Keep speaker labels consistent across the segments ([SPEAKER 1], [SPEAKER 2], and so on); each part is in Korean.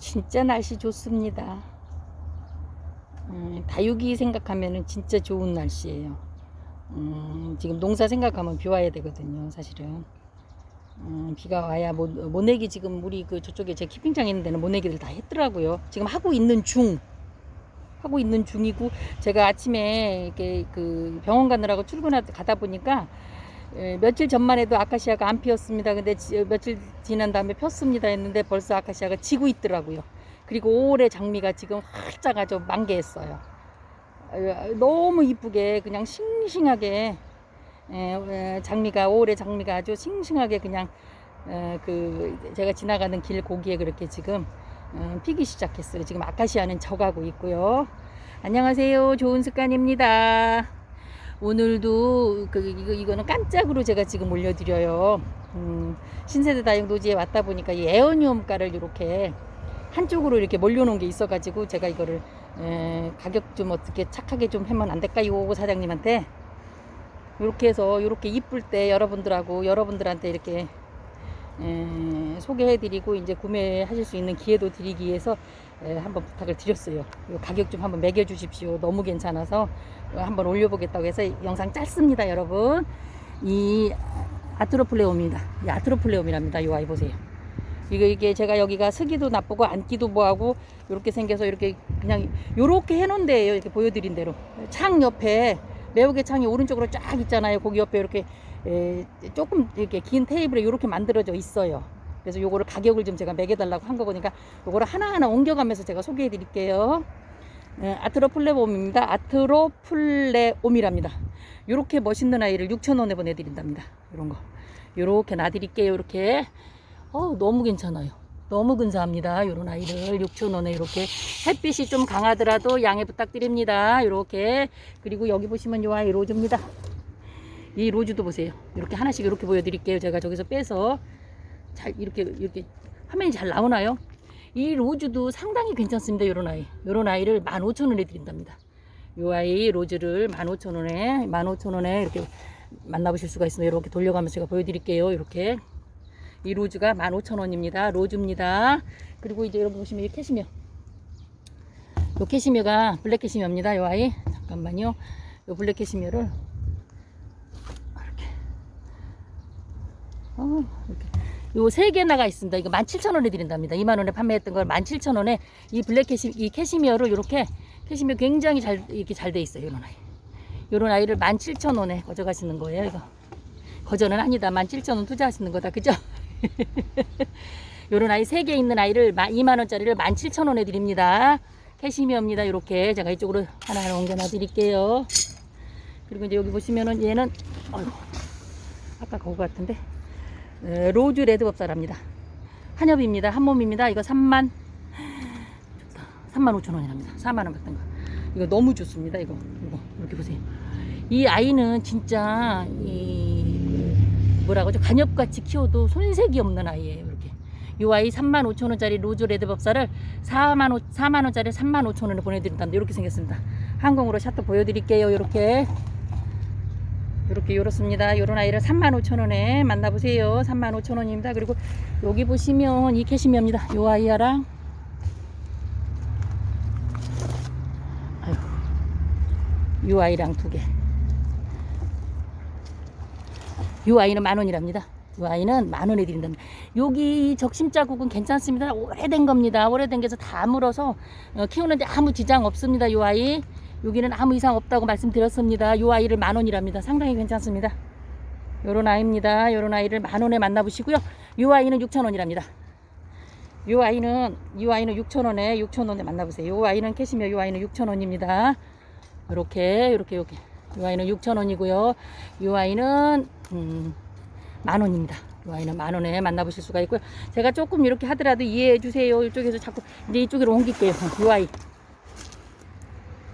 [SPEAKER 1] 진짜 날씨 좋습니다. 음, 다육이 생각하면은 진짜 좋은 날씨예요. 음, 지금 농사 생각하면 비 와야 되거든요, 사실은. 음, 비가 와야 못, 모내기 지금 우리 그 저쪽에 제 키핑장 있는 데는 모내기를 다 했더라고요. 지금 하고 있는 중. 하고 있는 중이고 제가 아침에 이렇게 그 병원 가느라고 출근하다 보니까 예, 며칠 전만 해도 아카시아가 안 피었습니다. 근데 지- 며칠 지난 다음에 폈습니다 했는데 벌써 아카시아가 지고 있더라고요. 그리고 올해 장미가 지금 활짝 아주 만개했어요. 너무 이쁘게 그냥 싱싱하게 에, 에, 장미가 올해 장미가 아주 싱싱하게 그냥 에, 그 제가 지나가는 길 고기에 그렇게 지금 음, 피기 시작했어요. 지금 아카시아는 져가고 있고요. 안녕하세요. 좋은 습관입니다. 오늘도 그 이거 이거는 깜짝으로 제가 지금 올려드려요. 음, 신세대 다육 노지에 왔다 보니까 이 에어니움가를 이렇게 한쪽으로 이렇게 몰려놓은 게 있어가지고 제가 이거를 에, 가격 좀 어떻게 착하게 좀 하면 안 될까요 사장님한테 이렇게 해서 이렇게 이쁠 때 여러분들하고 여러분들한테 이렇게 에, 소개해드리고 이제 구매하실 수 있는 기회도 드리기 위해서 에, 한번 부탁을 드렸어요. 요 가격 좀 한번 매겨주십시오. 너무 괜찮아서 한번 올려보겠다고 해서 영상 짧습니다, 여러분. 이 아트로플레옴입니다. 이 아트로플레옴이랍니다. 이 아이 보세요. 이거 이게 제가 여기가 쓰기도 나쁘고 앉기도 뭐하고 이렇게 생겨서 이렇게 그냥 요렇게 해놓은 데예요. 이렇게 보여드린 대로 창 옆에 매우개 창이 오른쪽으로 쫙 있잖아요. 거기 옆에 이렇게 에, 조금 이렇게 긴 테이블에 이렇게 만들어져 있어요. 그래서 요거를 가격을 좀 제가 매겨달라고 한 거니까 요거를 하나하나 옮겨가면서 제가 소개해 드릴게요. 에, 아트로플레옴입니다. 아트로플레옴이랍니다. 요렇게 멋있는 아이를 6,000원에 보내드린답니다. 요런 거. 요렇게 놔드릴게요. 요렇게. 어 너무 괜찮아요. 너무 근사합니다. 요런 아이를 6,000원에 이렇게 햇빛이 좀 강하더라도 양해 부탁드립니다. 요렇게. 그리고 여기 보시면 요 아이 로즈입니다. 이 로즈도 보세요. 이렇게 하나씩 이렇게 보여드릴게요. 제가 저기서 빼서 잘 이렇게 이렇게 화면이 잘 나오나요? 이 로즈도 상당히 괜찮습니다. 요런 아이. 요런 아이를 15,000원에 드린답니다. 요 아이 로즈를 15,000원에 15,000원에 이렇게 만나보실 수가 있습니다. 이렇게 돌려가면서 제가 보여드릴게요. 이렇게 이 로즈가 15,000원입니다. 로즈입니다. 그리고 이제 여러분 보시면 이 캐시미어. 요 캐시미어가 블랙 캐시미어입니다. 요 아이. 잠깐만요. 요 블랙 캐시미어를 이렇게. 어, 이렇게. 요세 개 나가 있습니다. 이거 17,000원에 드린답니다. 2만 원에 판매했던 걸 17,000원에 이 블랙 캐시 이 캐시미어를 이렇게 캐시미어 굉장히 잘 이렇게 잘 돼 있어요. 요런 아이. 요런 아이를 17,000원에 가져가시는 거예요. 이거. 거저는 아니다. 17,000원 투자하시는 거다. 그죠? 요런 아이 세 개 있는 아이를 2만 원짜리를 17,000원에 드립니다. 캐시미어입니다. 이렇게 제가 이쪽으로 하나하나 옮겨 놔 드릴게요. 그리고 이제 여기 보시면은 얘는 어휴, 아까 그거 같은데 에, 로즈 레드 법사랍니다. 한엽입니다. 한 몸입니다. 이거 3만 좋다. 3만 5천 원이랍니다. 4만 원 받던 거. 이거 너무 좋습니다. 이거 이거 이렇게 보세요. 이 아이는 진짜 이 뭐라고 하죠? 간엽같이 키워도 손색이 없는 아이예요. 이렇게. 이 아이 3만 5천 원짜리 로즈 레드 법사를 4만 5, 4만 원짜리 3만 5천 원에 보내드린다는데 이렇게 생겼습니다. 항공으로 샷도 보여드릴게요. 이렇게. 이렇게 요렇습니다. 요런 아이를 35,000원에 만나보세요. 35,000원입니다. 그리고 여기 보시면 이 캐시미어입니다. 요 아이야랑 아유, 요 아이랑 두 개. 요 아이는 만 원이랍니다. 요 아이는 만 원에 드린답니다. 여기 적심 자국은 괜찮습니다. 오래된 겁니다. 오래된 게서 다 물어서 어, 키우는데 아무 지장 없습니다. 요 아이. 여기는 아무 이상 없다고 말씀드렸습니다. 요 아이를 만 원이랍니다. 상당히 괜찮습니다. 요런 아이입니다. 요런 아이를 만 원에 만나보시고요. 요 아이는 6천 원이랍니다. 요 아이는 요 아이는 6천 원에 6천 원에 만나보세요. 요 아이는 캐시미어 요 아이는 6천 원입니다. 요렇게 요렇게 요렇게 요 아이는 6천 원이고요. 요 아이는 음, 만 원입니다. 요 아이는 만 원에 만나보실 수가 있고요. 제가 조금 이렇게 하더라도 이해해 주세요. 이쪽에서 자꾸 이제 이쪽으로 옮길게요. 요 아이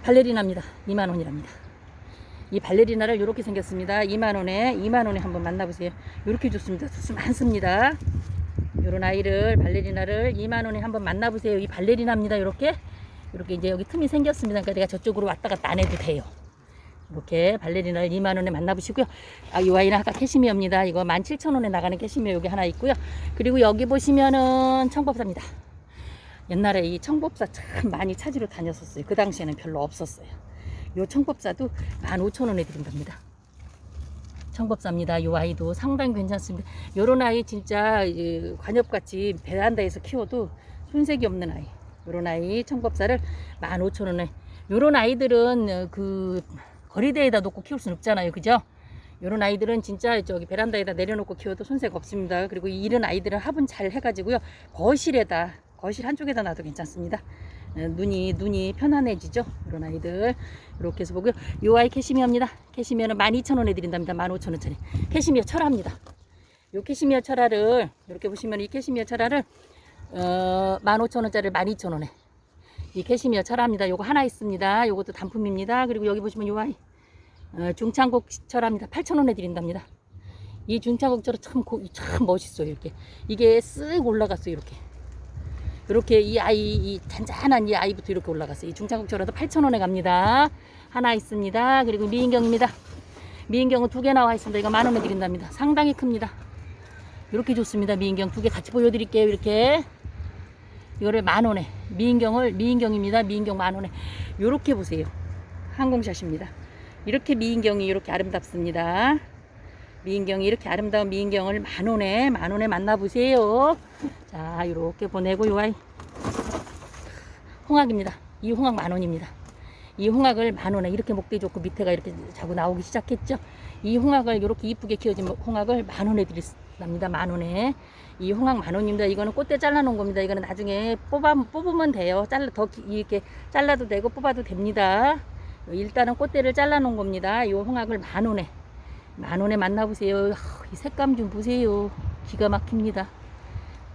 [SPEAKER 1] 발레리나입니다. 2만 원이랍니다. 이 발레리나를 이렇게 생겼습니다. 2만 원에 2만 원에 한번 만나보세요. 이렇게 좋습니다. 수수 많습니다. 이런 아이를 발레리나를 2만 원에 한번 만나보세요. 이 발레리나입니다. 이렇게 이렇게 이제 여기 틈이 생겼습니다. 그러니까 내가 저쪽으로 왔다 갔다 안 해도 돼요. 이렇게 발레리나를 2만 원에 만나보시고요. 아, 이 아이는 아까 캐시미어입니다. 이거 17,000원에 나가는 캐시미어 여기 하나 있고요. 그리고 여기 보시면은 청법사입니다. 옛날에 이 청법사 참 많이 찾으러 다녔었어요. 그 당시에는 별로 없었어요. 요 청법사도 15,000원에 드린답니다. 청법사입니다. 요 아이도 상당히 괜찮습니다. 요런 아이 진짜 이 관엽같이 베란다에서 키워도 손색이 없는 아이. 요런 아이 청법사를 15,000원에. 요런 아이들은 어, 그 거리대에다 놓고 키울 수는 없잖아요. 그죠? 요런 아이들은 진짜 저기 베란다에다 내려놓고 키워도 손색 없습니다. 그리고 이런 아이들은 화분 잘 해가지고요. 거실에다, 거실 한쪽에다 놔도 괜찮습니다. 어, 눈이, 눈이 편안해지죠. 이런 아이들. 이렇게 해서 보고요. 요 아이 캐시미어입니다. 캐시미어는 12,000원에 드린답니다. 15,000원짜리. 캐시미어 철화입니다. 요 캐시미어 철화를, 이렇게 보시면 이 캐시미어 철화를, 어, 15,000원짜리를 12,000원에. 이 캐시미어 철화입니다. 요거 하나 있습니다. 요것도 단품입니다. 그리고 여기 보시면 요 아이. 어, 중창곡 철합니다. 8,000원에 드린답니다. 이 중창곡 철은 참, 고- 참 멋있어요. 이렇게. 이게 쓱 올라갔어요. 이렇게. 이렇게 이 아이, 이 잔잔한 이 아이부터 이렇게 올라갔어요. 이 중창곡 철화도 8,000원에 갑니다. 하나 있습니다. 그리고 미인경입니다. 미인경은 두 개 나와 있습니다. 이거 만 원에 드린답니다. 상당히 큽니다. 이렇게 좋습니다. 미인경 두 개 같이 보여드릴게요. 이렇게. 이거를 만 원에. 미인경을, 미인경입니다. 미인경 만 원에. 요렇게 보세요. 항공샷입니다. 이렇게 미인경이 이렇게 아름답습니다. 미인경이 이렇게 아름다운 미인경을 만 원에 만 원에 만나보세요. 자 이렇게 보내고 요 아이 홍학입니다. 이 홍학 만 원입니다. 이 홍학을 만 원에 이렇게 목대 좋고 밑에가 이렇게 자꾸 나오기 시작했죠. 이 홍학을 이렇게 이쁘게 키워진 홍학을 만 원에 드립니다. 만 원에 이 홍학 만 원입니다. 이거는 꽃대 잘라 놓은 겁니다. 이거는 나중에 뽑아 뽑으면 돼요. 잘라 더 기- 이렇게 잘라도 되고 뽑아도 됩니다. 일단은 꽃대를 잘라 놓은 겁니다. 이 홍학을 만 원에 만 원에 만나보세요. 아, 이 색감 좀 보세요. 기가 막힙니다.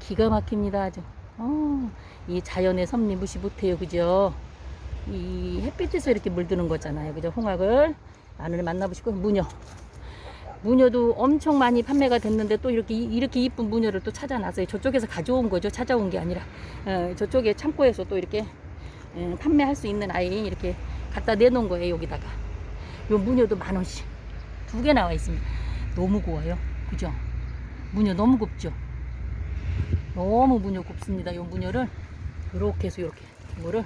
[SPEAKER 1] 기가 막힙니다. 아주. 어, 이 자연의 섭리 무시 못해요. 그죠? 이 햇빛에서 이렇게 물드는 거잖아요. 그죠? 홍학을 만 원에 만나보시고 무녀. 무녀도 엄청 많이 판매가 됐는데 또 이렇게 이- 이렇게 이쁜 무녀를 또 찾아놨어요. 저쪽에서 가져온 거죠. 찾아온 게 아니라 어, 저쪽에 창고에서 또 이렇게 음, 판매할 수 있는 아이 이렇게 갖다 내놓은 거예요. 여기다가 요 무녀도 만 원씩 두 개 나와 있습니다. 너무 고와요. 그죠? 무녀 너무 곱죠? 너무 무녀 곱습니다. 요 무녀를 이렇게 해서 이렇게 이거를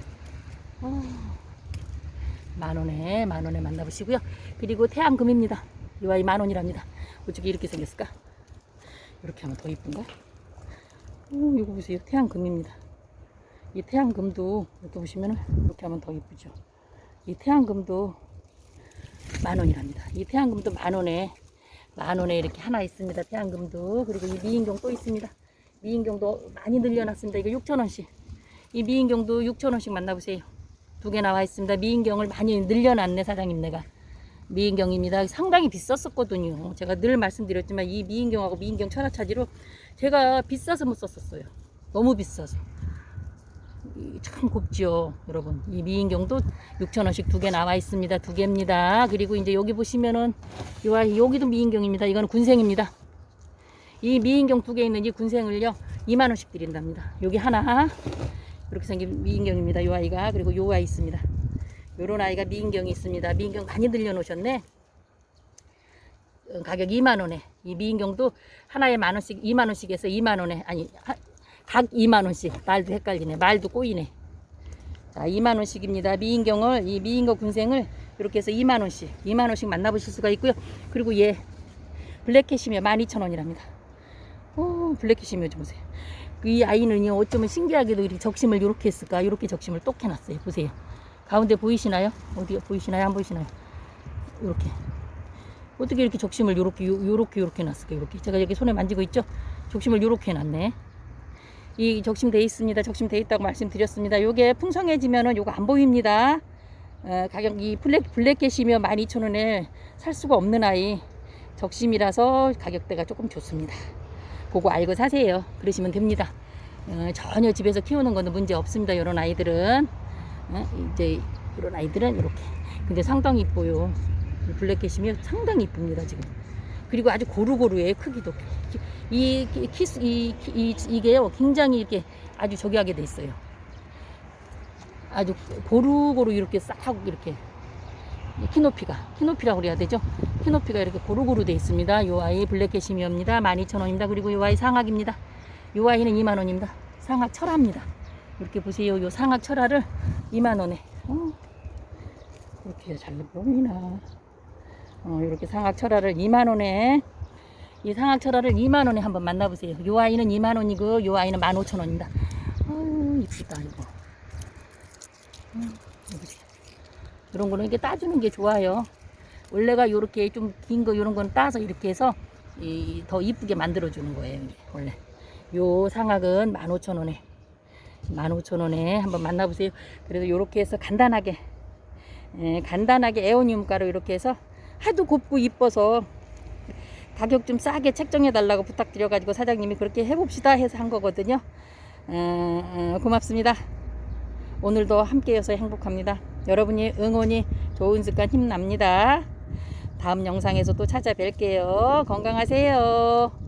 [SPEAKER 1] 어, 만 원에 만 원에 만나보시고요. 그리고 태양금입니다. 이 아이 만 원이랍니다. 어떻게 이렇게 생겼을까? 이렇게 하면 더 이쁜가? 오, 이거 보세요. 태양금입니다. 이 태양금도 이렇게 보시면 이렇게 하면 더 이쁘죠. 이 태양금도 만 원이랍니다. 이 태양금도 만 원에 만 원에 이렇게 하나 있습니다. 태양금도 그리고 이 미인경 또 있습니다. 미인경도 많이 늘려놨습니다. 이거 6천 원씩. 이 미인경도 6천 원씩 만나보세요. 두 개 나와 있습니다. 미인경을 많이 늘려놨네 사장님 내가. 미인경입니다. 상당히 비쌌었거든요. 제가 늘 말씀드렸지만 이 미인경하고 미인경 철화차지로 제가 비싸서 못 썼었어요. 너무 비싸서. 이참 곱죠, 여러분. 이 미인경도 6,000원씩 두 개 나와 있습니다. 두 개입니다. 그리고 이제 여기 보시면은, 요 여기도 미인경입니다. 이거는 군생입니다. 이 미인경 두 개 있는 이 군생을요, 2만원씩 드린답니다. 여기 하나, 이렇게 생긴 미인경입니다. 요 아이가. 그리고 요 아이 있습니다. 요런 아이가 미인경이 있습니다. 미인경 많이 늘려놓으셨네. 어, 가격 2만원에. 이 미인경도 하나에 만원씩, 2만원씩에서 2만원에, 아니, 하- 각 2만원씩. 말도 헷갈리네. 말도 꼬이네. 자, 2만원씩입니다. 미인경을, 이 미인경 군생을 이렇게 해서 2만원씩, 2만원씩 만나보실 수가 있고요. 그리고 얘, 블랙캐시미어 12,000원이랍니다. 오, 블랙캐시미어 좀 보세요. 이 아이는요, 어쩌면 신기하게도 이렇게 적심을 이렇게 했을까? 이렇게 적심을 똑 해놨어요. 보세요. 가운데 보이시나요? 어디 보이시나요? 안 보이시나요? 이렇게. 어떻게 이렇게 적심을 요렇게, 요- 요렇게, 요렇게 해놨을까? 요렇게. 제가 여기 손에 만지고 있죠? 적심을 요렇게 해놨네. 이 적심 돼 있습니다. 적심 돼 있다고 말씀드렸습니다. 요게 풍성해지면은 요거 안 보입니다. 어, 가격 이 블랙 블랙캣이면 12,000원에 살 수가 없는 아이 적심이라서 가격대가 조금 좋습니다. 그거 알고 사세요. 그러시면 됩니다. 어, 전혀 집에서 키우는 거는 문제 없습니다. 이런 아이들은 어, 이제 이런 아이들은 이렇게 근데 상당히 이뻐요. 이 블랙캣이면 상당히 이쁩니다 지금. 그리고 아주 고루고루해요 크기도. 이 키- 키스 이, 이 이게요 굉장히 이렇게 아주 저기 하게 돼 있어요. 아주 고루고루 이렇게 싹 이렇게 이 키높이가 키높이라고 그래야 되죠. 키높이가 이렇게 고루고루 돼 있습니다. 요 아이 블랙 캐시미어입니다. 12,000원입니다. 그리고 요 아이 상악입니다. 요 아이는 2만 원입니다. 상악 철합니다. 이렇게 보세요. 요 상악 철화를 2만 원에. 어, 이렇게 잘 보이나? 어, 이렇게 상악 철화를 2만 원에. 이 상악 철화를 2만 원에 한번 만나보세요. 요 아이는 2만 원이고 요 아이는 15,000원입니다. 아유 이쁘다 이거. 음. 이런 거는 이렇게 따주는 게 좋아요. 원래가 요렇게 좀 긴거 이런 건 따서 이렇게 해서 이, 더 이쁘게 만들어 주는 거예요. 원래. 요 상악은 15,000원에 15,000원에 한번 만나보세요. 그래도 요렇게 해서 간단하게 예, 간단하게 에오니움 가루 이렇게 해서 하도 곱고 이뻐서 가격 좀 싸게 책정해 달라고 부탁드려 가지고 사장님이 그렇게 해봅시다 해서 한 거거든요. 어, 어, 고맙습니다. 오늘도 함께여서 행복합니다. 여러분이 응원이 좋은 습관 힘납니다. 다음 영상에서 또 찾아뵐게요. 건강하세요.